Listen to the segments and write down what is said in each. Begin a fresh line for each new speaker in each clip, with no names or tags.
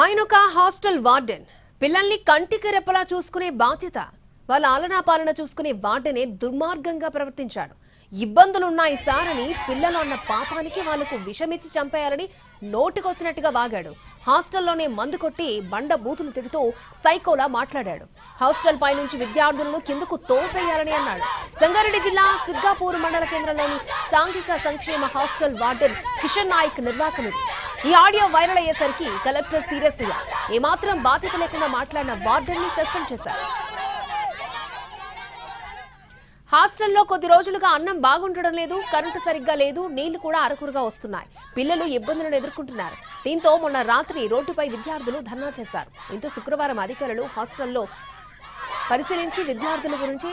ఆయన ఒక hostel warden. పిల్లల్ని కంటికి రెప్పలా చూసుకునే బాధ్యత వాళ్ళ ఆలనా పాలన చూసుకునే వార్డెనే దుర్మార్గంగా ప్రవర్తించాడు. ఇబ్బందులున్నాయి సార్ అని పిల్లలు అన్న పాపానికి వాళ్ళకు విషమిచ్చి చంపేయాలని నోటికొచ్చినట్టుగా వాగాడు. హాస్టల్లోనే మందు కొట్టి బండ బూతులు తిడుతూ సైకోలా మాట్లాడాడు. హాస్టల్ పై నుంచి విద్యార్థులను కిందకు తోసేయాలని అన్నాడు. సంగారెడ్డి జిల్లా సిగ్గాపూర్ మండల కేంద్రంలోని సాంఘిక సంక్షేమ హాస్టల్ వార్డెన్ కిషన్ నాయక్ నిర్వాహకులు ఈ ఆడియో వైరల్ అయ్యేసరికి కలెక్టర్ సీరియస్ అయ్యారు. ఏమాత్రం బాధ్యత లేకుండా మాట్లాడిన వార్డెన్ని సస్పెండ్ చేశారు. హాస్టల్లో కొద్ది రోజులుగా అన్నం బాగుండడం లేదు కరెంటు సరిగ్గా లేదు నీళ్ళు కూడా అరకురుగా వస్తున్నాయి. పిల్లలు ఇబ్బందులను ఎదుర్కొంటున్నారు. దీంతో మొన్న రాత్రి రోడ్డుపై విద్యార్థులు ధర్నా చేశారు. దీంతో శుక్రవారం అధికారులు హాస్టల్లో పరిశీలించి విద్యార్థుల గురించి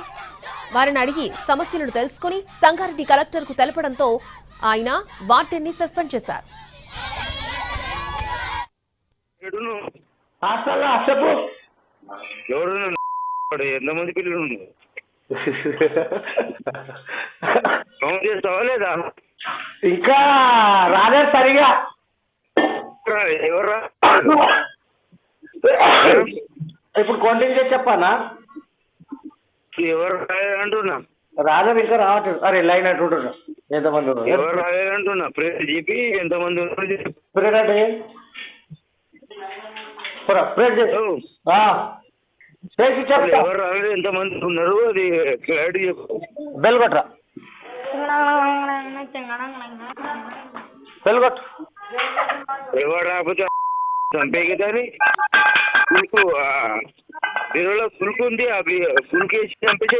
వారిని అడిగి సమస్యలను తెలుసుకుని సంగారెడ్డి కలెక్టర్కు తెలపడంతో ఆయన వార్డెన్ని సస్పెండ్ చేశారు.
హాస్టల్లో చెప్పు
ఎవరు ఎంతమంది పిల్లలు ఫోన్ చేస్తావా లేదా?
ఇంకా రాలేదు సరిగా.
రా, ఎవర్రా
ఇప్పుడు కొంటింగ్ చేసి చెప్పానా?
ఎవరు రాలేదంటున్నా
రాలేదు ఇంకా రావట్లేదు. అరే లైన్ అంటుంటున్నా ఎంతమంది?
ఎవరు రాలేదంటున్నా ప్రేర్ చెప్పి ఎంతమంది.
స్ప్రేడ్ అంటే? చేసి చెప్తా.
ఎవరు ఎంతమంది ఉన్నారు? అది క్లారిటీ చెప్పు.
బెల్ కొట్టరా బెల్ కొట్టు.
ఎవరు రాకపోతే చంపేకి కానీ పులుకు బీరులో పులుకు ఉంది ఆ పులుకు వేసి చంపేసే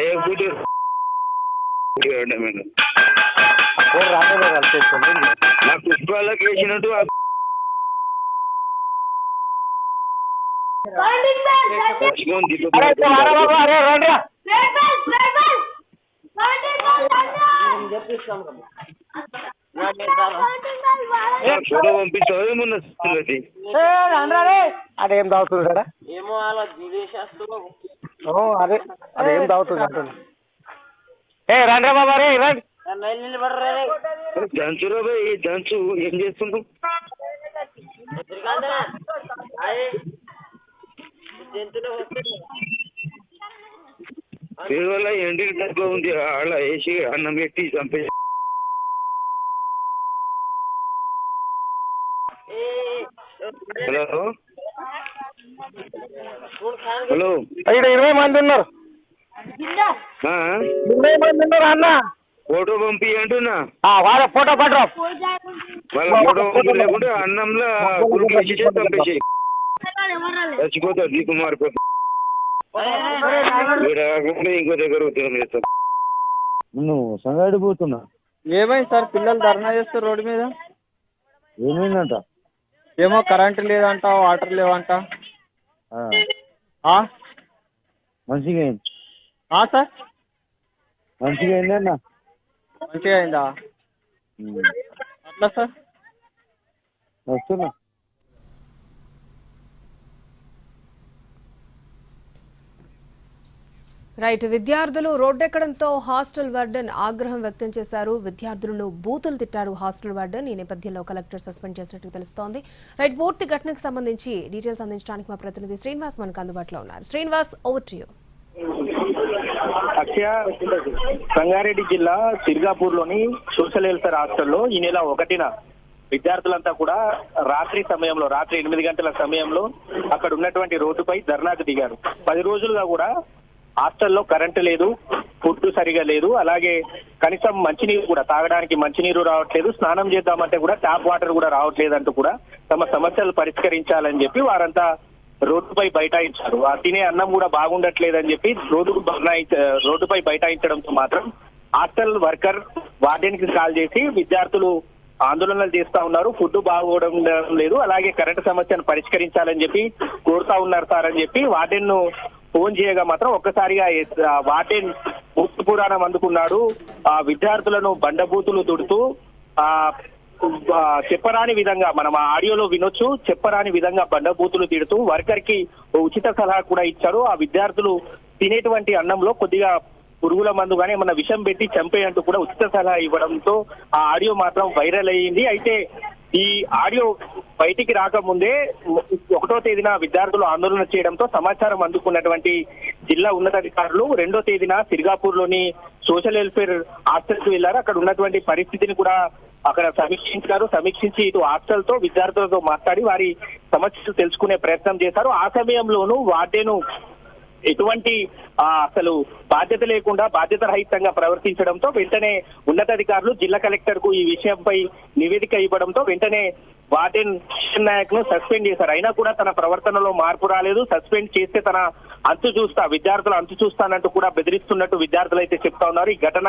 ఏ ఫుడ్
ఓ రాలేదు కలిసి
నా పుష్పాలకు వేసినట్టు ఆ పచ్చిమోహన్ దీపం
అరే ఇట్లా వారా బాబు, అరే రండి రా.
నా ఫోటో ఏమన్నా
రా. రే. అదేం తాగుతుంది
ఏమో అలా దిగేసేస్తున్నావు
ఓ అదే అదేం తాగుతుంది అంటున్నా. ఏ రండి బాబా రే రండి.
దంచు ఏం చేస్తున్నావు? వల్ల ఎండికి తక్కువ ఉంది అలా వేసి అన్నం పెట్టి చంపేసి హలో? హలో?
ఇక్కడ ఇరవై మంది ఉన్నారు.
ఆ?
ఇరవై మంది ఉన్నారు అన్న.
ఫోటో పంపి అంటున్నా.
ఆ, వాళ్ళ ఫోటో పట్టరా.
వాళ్ళ ఫోటో పంపి లేకుంటే అన్నంలో వేసి చంపేసి చచ్చిపోతాడు కాకుండా ఇంకో దగ్గర నువ్వు సంగాడి పోతున్నా.
ఏమైంది సార్? పిల్లలు ధర్నా చేస్తారు రోడ్డు మీద?
ఏమైందంట?
ఏమో కరెంట్ లేదంట వాటర్ లేవంట. ఆ?
మంచిగా అయింది.
ఆ సార్?
మంచిగా అయింది అన్న.
మంచిగా అయిందా? అట్లా సార్?
వస్తున్నా.
రైట్ విద్యార్థులు రోడ్డెక్కడంతో హాస్టల్ వార్డెన్ ఆగ్రహం వ్యక్తం చేశారు. విద్యార్థులను బూతులు తిట్టారు హాస్టల్ వార్డెన్. ఈ నేపథ్యంలో కలెక్టర్ సస్పెండ్ చేసినట్టు తెలుస్తోంది. రైట్ పూర్తి ఘటనకు సంబంధించి డీటెయిల్స్ అందించడానికి మా ప్రతినిధి శ్రీనివాస్ మనకు అందుబాటులో ఉన్నారు. Srinivas over to you
Akshaya Sangareddy జిల్లా సిర్గాపూర్లోని సోషల్ వెల్ఫేర్ హాస్టల్లో ఈ నెల ఒకటిన విద్యార్థులంతా కూడా రాత్రి సమయంలో రాత్రి ఎనిమిది గంటల సమయంలో అక్కడ ఉన్నటువంటి రోడ్డుపై ధర్నాకు దిగారు. పది రోజులుగా కూడా హాస్టల్లో కరెంటు లేదు ఫుడ్ సరిగా లేదు అలాగే కనీసం మంచినీరు కూడా తాగడానికి మంచినీరు రావట్లేదు స్నానం చేద్దామంటే కూడా ట్యాప్ వాటర్ కూడా రావట్లేదు అంటూ కూడా తమ సమస్యలు పరిష్కరించాలని చెప్పి వారంతా రోడ్డుపై బైఠాయించారు. ఆ తినే అన్నం కూడా బాగుండట్లేదని చెప్పి రోడ్డు రోడ్డుపై బైఠాయించడంతో మాత్రం హాస్టల్ వర్కర్ వార్డెన్కి కాల్ చేసి విద్యార్థులు ఆందోళనలు చేస్తా ఉన్నారు ఫుడ్ బాగోవడం లేదు అలాగే కరెంటు సమస్యను పరిష్కరించాలని చెప్పి కోరుతా ఉన్నారు సార్ అని చెప్పి వార్డెన్ను ఫోన్ చేయగా మాత్రం ఒక్కసారిగా ఎస్- ముక్తి పురాణం అందుకున్నాడు. ఆ విద్యార్థులను బండబూతులు తుడుతూ ఆ చెప్పరాని విధంగా మనం ఆ ఆడియోలో వినొచ్చు. చెప్పరాని విధంగా బండబూతులు తిడుతూ వర్కర్కి ఉచిత సలహా కూడా ఇచ్చారు. ఆ విద్యార్థులు తినేటువంటి అన్నంలో కొద్దిగా పురుగుల మందు కానీ ఏమన్నా విషం పెట్టి చంపేయంటూ కూడా ఉచిత సలహా ఇవ్వడంతో ఆ ఆడియో మాత్రం వైరల్ అయ్యింది. అయితే ఈ ఆడియో బయటికి రాకముందే ఒకటో తేదీన విద్యార్థులు ఆందోళన చేయడంతో సమాచారం అందుకున్నటువంటి జిల్లా ఉన్నతాధికారులు రెండో తేదీన సిరిగాపూర్లోని సోషల్ వెల్ఫేర్ హాస్టల్కి వెళ్ళారు అక్కడ ఉన్నటువంటి పరిస్థితిని కూడా అక్కడ సమీక్షించారు. సమీక్షించి ఇటు హాస్టల్తో విద్యార్థులతో మాట్లాడి వారి సమస్యలు తెలుసుకునే ప్రయత్నం చేశారు. ఆ సమయంలోనూ వార్డేను ఎటువంటి ఆ, అసలు బాధ్యత లేకుండా బాధ్యత రహితంగా ప్రవర్తించడంతో వెంటనే ఉన్నతాధికారులు జిల్లా కలెక్టర్కు ఈ విషయంపై నివేదిక ఇవ్వడంతో వెంటనే వార్డెన్ నాయక్ను సస్పెండ్ చేశారు. అయినా కూడా తన ప్రవర్తనలో మార్పు రాలేదు. సస్పెండ్ చేస్తే తన అంతు చూస్తా విద్యార్థులు అంతు చూస్తానంటూ కూడా బెదిరిస్తున్నట్టు విద్యార్థులు అయితే చెప్తా ఉన్నారు. ఈ ఘటన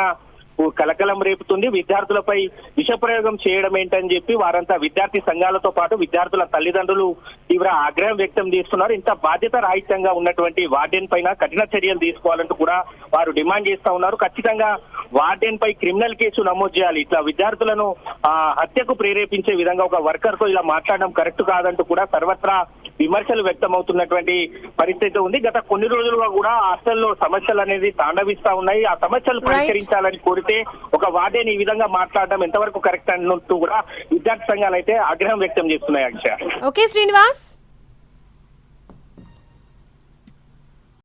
కలకలం రేపుతుంది. విద్యార్థులపై విషప్రయోగం చేయడం ఏంటని చెప్పి వారంతా విద్యార్థి సంఘాలతో పాటు విద్యార్థుల తల్లిదండ్రులు తీవ్ర ఆగ్రహం వ్యక్తం చేస్తున్నారు. ఇంత బాధ్యత రాహిత్యంగా ఉన్నటువంటి వార్డెన్ పైన కఠిన చర్యలు తీసుకోవాలంటూ కూడా వారు డిమాండ్ చేస్తా ఉన్నారు. ఖచ్చితంగా వార్డెన్ పై క్రిమినల్ కేసు నమోదు చేయాలి. ఇట్లా విద్యార్థులను ఆ, హత్యకు ప్రేరేపించే విధంగా ఒక వర్కర్తో ఇలా మాట్లాడడం కరెక్ట్ కాదంటూ కూడా సర్వత్రా విమర్శలు వ్యక్తమవుతున్నటువంటి పరిస్థితి ఉంది. గత కొన్ని రోజులుగా కూడా హాస్టల్లో సమస్యలు అనేది తాండవిస్తా ఉన్నాయి. ఆ సమస్యలు. పరిష్కరించాలని కోరితే ఒక వార్డెన్ ఈ విధంగా మాట్లాడడం ఎంతవరకు కరెక్ట్ అన్నట్టు కూడా విద్యార్థి సంఘాలు అయితే ఆగ్రహం వ్యక్తం చేస్తున్నాయి అక్షయ.
ఓకే శ్రీనివాస్.